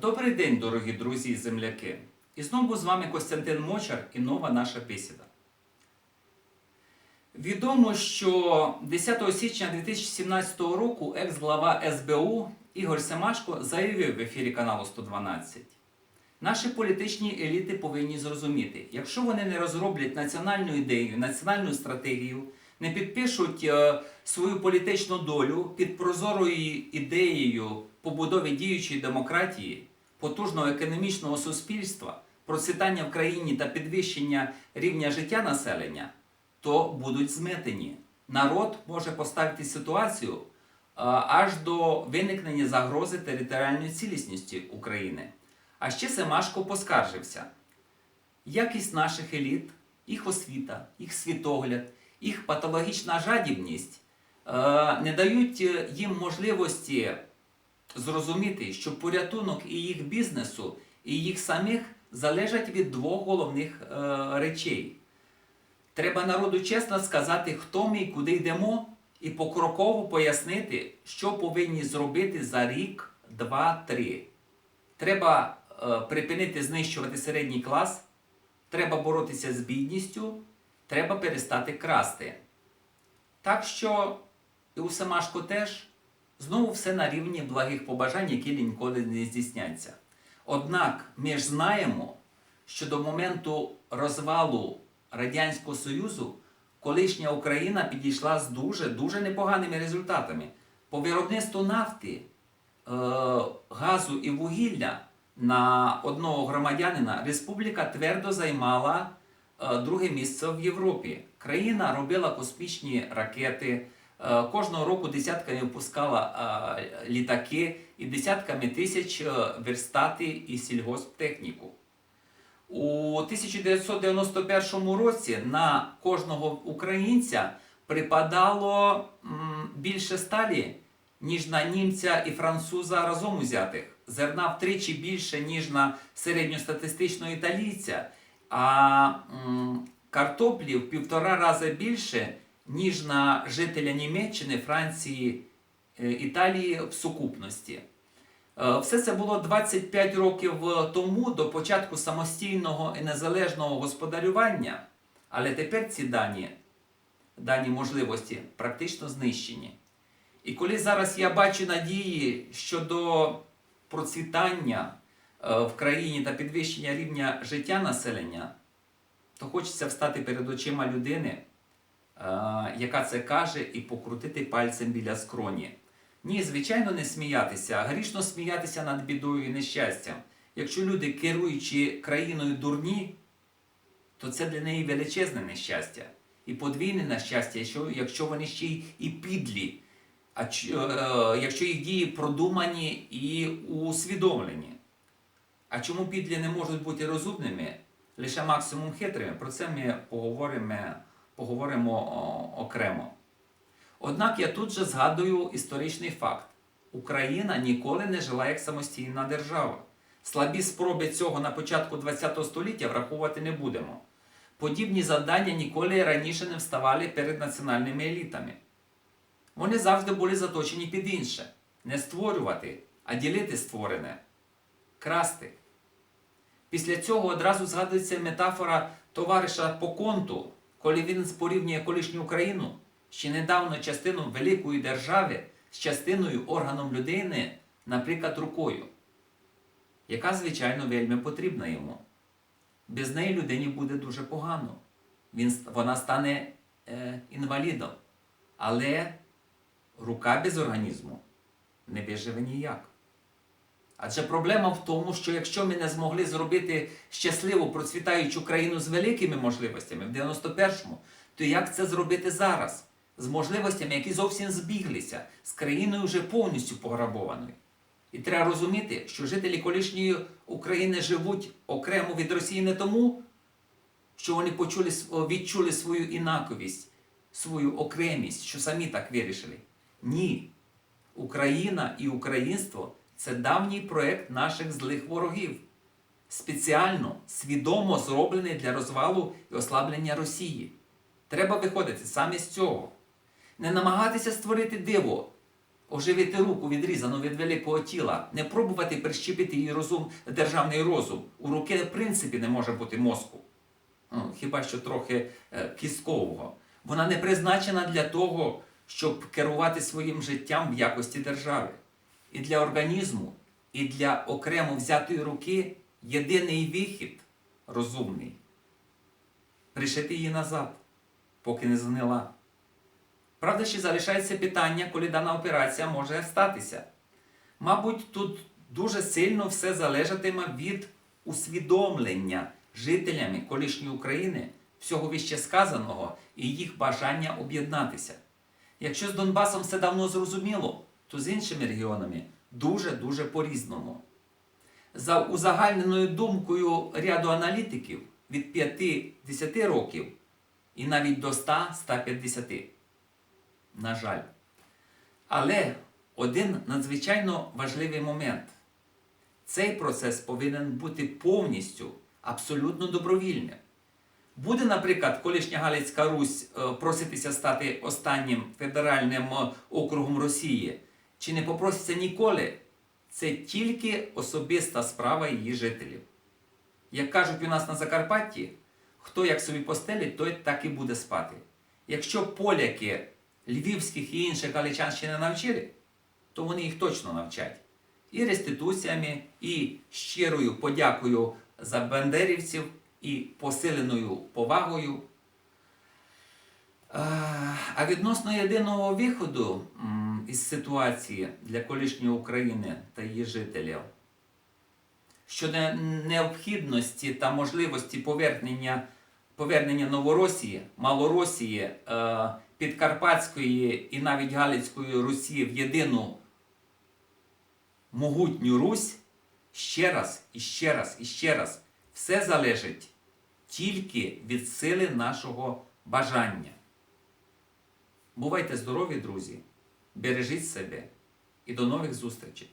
Добрий день, дорогі друзі і земляки! І знову з вами Костянтин Мочар і нова наша бесіда. Відомо, що 10 січня 2017 року екс-глава СБУ Ігор Семашко заявив в ефірі каналу 112. Наші політичні еліти повинні зрозуміти, якщо вони не розроблять національну ідею, національну стратегію, не підпишуть е, свою політичну долю під прозорою ідеєю побудови діючої демократії, потужного економічного суспільства, процвітання в країні та підвищення рівня життя населення, то будуть зметені. Народ може поставити ситуацію е, аж до виникнення загрози територіальної цілісності України. А ще Семашко поскаржився. Якість наших еліт, їх освіта, їх світогляд, їх патологічна жадібність е, не дають е, їм можливості зрозуміти, що порятунок і їх бізнесу, і їх самих залежать від двох головних е, речей. Треба народу чесно сказати, хто ми і куди йдемо, і покроково пояснити, що повинні зробити за рік, два, три. Треба припинити знищувати середній клас, треба боротися з бідністю, треба перестати красти. Так що і у Семашко теж знову все на рівні благих побажань, які ніколи не здійсняться. Однак ми ж знаємо, що до моменту розвалу Радянського Союзу колишня Україна підійшла з дуже дуже непоганими результатами. По виробництву нафти, е, газу і вугілля на одного громадянина республіка твердо займала друге місце в Європі. Країна робила космічні ракети. е, Кожного року десятками випускала е, літаки і десятками тисяч е, верстати і сільгосптехніку. У 1991 році на кожного українця припадало більше сталі, ніж на німця і француза разом узятих. Зерна втричі більше, ніж на середньостатистичного італійця, а картоплі в півтора рази більше, ніж на жителя Німеччини, Франції, е, Італії в сукупності. Е, Все це було 25 років тому до початку самостійного і незалежного господарювання, але тепер ці дані, дані можливості практично знищені. І коли зараз я бачу надії щодо процвітання в країні та підвищення рівня життя населення, то хочеться встати перед очима людини, е, яка це каже, і покрутити пальцем біля скроні. Ні, звичайно, не сміятися, а грішно сміятися над бідою і нещастям. Якщо люди, керуючи країною дурні, то це для неї величезне нещастя. І подвійне нещастя, якщо, якщо вони ще й і підлі, а е, якщо їх дії продумані і усвідомлені. А чому підлі не можуть бути розумними, лише максимум хитрими? Про це ми поговоримо, поговоримо окремо. Однак я тут же згадую історичний факт: Україна ніколи не жила як самостійна держава. Слабі спроби цього на початку ХХ століття враховувати не будемо. Подібні завдання ніколи раніше не вставали перед національними елітами. Вони завжди були заточені під інше не створювати, а ділити створене, красти. Після цього одразу згадується метафора товариша по конту, коли він порівнює колишню Україну, ще недавно частину великої держави з частиною органом людини, наприклад, рукою, яка, звичайно, вельми потрібна йому. Без неї людині буде дуже погано. Він, вона стане е, інвалідом. Але рука без організму не виживе ніяк. Адже проблема в тому, що якщо ми не змогли зробити щасливу процвітаючу країну з великими можливостями в 91-му, то як це зробити зараз? З можливостями, які зовсім збіглися, з країною вже повністю пограбованою. І треба розуміти, що жителі колишньої України живуть окремо від Росії не тому, що вони почули, відчули свою інаковість, свою окремість, що самі так вирішили. Ні. Україна і українство це давній проект наших злих ворогів. Спеціально, свідомо зроблений для розвалу і ослаблення Росії. Треба виходити саме з цього. Не намагатися створити диво, оживити руку, відрізану від великого тіла, не пробувати прищепити її розум, державний розум. У руки, в принципі, не може бути мозку. Ну, хіба що трохи е, кісткового. Вона не призначена для того, щоб керувати своїм життям в якості держави. І для організму, і для окремо взятої руки єдиний вихід розумний пришити її назад, поки не згнила. Правда, ще залишається питання, коли дана операція може статися. Мабуть, тут дуже сильно все залежатиме від усвідомлення жителями колишньої України всього вище сказаного і їх бажання об'єднатися. Якщо з Донбасом все давно зрозуміло, то з іншими регіонами дуже-дуже по-різному. За узагальненою думкою ряду аналітиків від 5-10 років і навіть до 100-150. На жаль. Але один надзвичайно важливий момент. Цей процес повинен бути повністю, абсолютно добровільним. Буде, наприклад, колишня Галицька Русь е, проситися стати останнім федеральним е, округом Росії, чи не попроситься ніколи, це тільки особиста справа її жителів. Як кажуть у нас на Закарпатті, хто як собі постелить, той так і буде спати. Якщо поляки львівських і інших галичан ще не навчили, то вони їх точно навчать. І реституціями, і щирою подякою за бандерівців, і посиленою повагою. А відносно єдиного виходу із ситуації для колишньої України та її жителів щодо необхідності та можливості повернення, повернення Новоросії, Малоросії, е, Підкарпатської і навіть Галицької Русі в єдину могутню Русь, ще раз і ще раз і ще раз, все залежить тільки від сили нашого бажання. Бувайте здорові, друзі! Бережіть себе і до нових зустрічей!